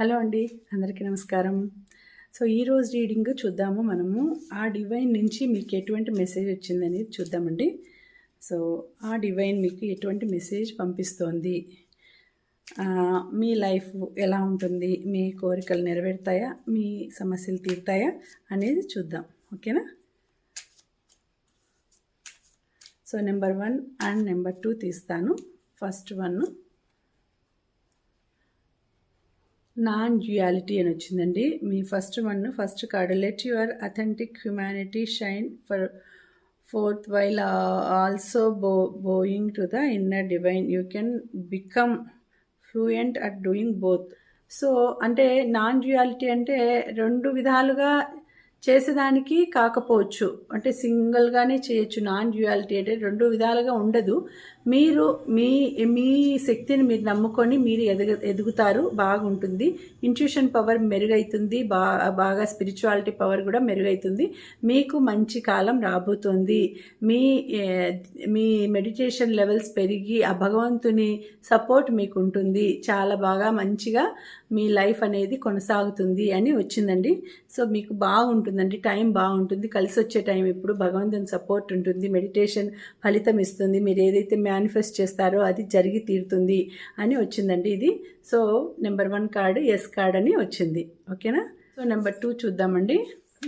Hello అండి అందరికీ నమస్కారం. సో ఈ రోజు రీడింగ్ చూద్దాము మనము. ఆ డివైన్ నుంచి మీకు ఎటువంటి మెసేజ్ వచ్చిందనేది చూద్దామండి. సో ఆ డివైన్ మీకు ఎటువంటి మెసేజ్ పంపిస్తోంది? మీ లైఫ్ ఎలా ఉంటుంది? మీ కోరికలు నెరవేరుతాయా? మీ సమస్యలు తీరుతాయా? అనేది చూద్దాం. ఓకేనా? So number one and number two తీస్తాను. ఫస్ట్ వన్ నాన్ డ్యుయాలిటీ అని వచ్చిందండి. మీ first one first card let your authentic humanity shine for forth while also bo bowing to the inner divine you can become fluent at doing both so అంటే non duality అంటే రెండు విధాలుగా చేసేదానికి కాకపోవచ్చు. అంటే సింగిల్గానే చేయొచ్చు నాన్ డ్యుయాలిటీ అంటే రెండు విధాలుగా ఉండదు. మీరు మీ మీ శక్తిని మీరు నమ్ముకొని మీరు ఎదుగు ఎదుగుతారు బాగుంటుంది. ఇంట్యూషన్ పవర్ మెరుగైతుంది బా బాగా స్పిరిచువాలిటీ పవర్ కూడా మెరుగైతుంది. మీకు మంచి కాలం రాబోతుంది. మీ మీ మెడిటేషన్ లెవెల్స్ పెరిగి ఆ భగవంతుని సపోర్ట్ మీకు ఉంటుంది చాలా బాగా మంచిగా మీ లైఫ్ అనేది కొనసాగుతుంది అని వచ్చిందండి. సో మీకు బాగుంటుంది. బాగుంటుందండి. టైం బాగుంటుంది. కలిసి వచ్చే టైం ఇప్పుడు భగవంతుని సపోర్ట్ ఉంటుంది. మెడిటేషన్ ఫలితం ఇస్తుంది. మీరు ఏదైతే మేనిఫెస్ట్ చేస్తారో అది జరిగి తీరుతుంది అని వచ్చిందండి ఇది. So number one card yes card అని వచ్చింది. ఓకేనా? సో నెంబర్ టూ చూద్దామండి.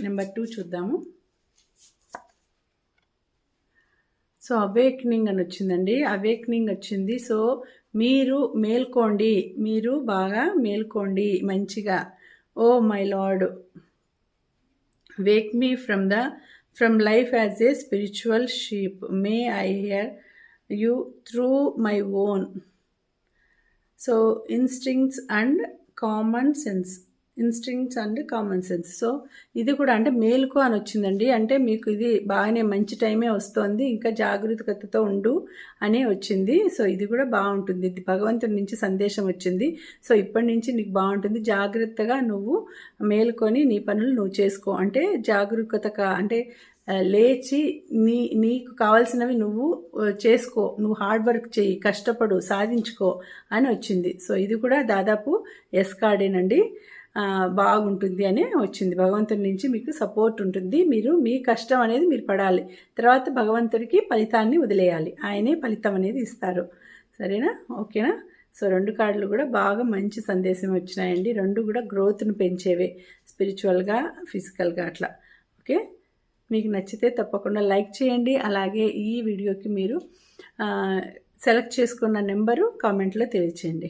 నెంబర్ టూ చూద్దాము. సో అవేక్నింగ్ అని వచ్చిందండి. అవేక్నింగ్ వచ్చింది. సో మీరు మేల్కోండి. మీరు బాగా మేల్కోండి. మంచిగా. ఓ my lord. Wake me from the from life as a spiritual sheep. May I hear you through my own. So instincts and common sense. Instincts and common sense. So ఇది కూడా అంటే మేలుకు అని వచ్చిందండి. అంటే మీకు ఇది బాగానే మంచి టైమే వస్తోంది. ఇంకా జాగ్రత్తతో ఉండు అనే వచ్చింది. సో ఇది కూడా బాగుంటుంది. ఇది భగవంతుడి నుంచి సందేశం వచ్చింది. సో ఇప్పటి నుంచి నీకు బాగుంటుంది. జాగ్రత్తగా నువ్వు మేలుకొని నీ పనులు నువ్వు చేసుకో. అంటే జాగరూకత అంటే లేచి నీ నీకు కావాల్సినవి నువ్వు చేసుకో. నువ్వు హార్డ్ వర్క్ చేయి కష్టపడు సాధించుకో అని వచ్చింది. సో ఇది కూడా దాదాపు ఎస్ కార్డేనండి బాగుంటుంది అని వచ్చింది. భగవంతుడి నుంచి మీకు సపోర్ట్ ఉంటుంది. మీరు మీ కష్టం అనేది మీరు పడాలి. తర్వాత భగవంతుడికి ఫలితాన్ని వదిలేయాలి. ఆయనే ఫలితం అనేది ఇస్తారు. సరేనా? ఓకేనా? సో రెండు కార్డులు కూడా బాగా మంచి సందేశం వచ్చినాయండి. రెండు కూడా గ్రోత్ను పెంచేవే స్పిరిచువల్గా ఫిజికల్గా అట్లా. ఓకే? మీకు నచ్చితే తప్పకుండా లైక్ చేయండి. అలాగే ఈ వీడియోకి మీరు సెలెక్ట్ చేసుకున్న నెంబరు కామెంట్లో తెలియచేయండి.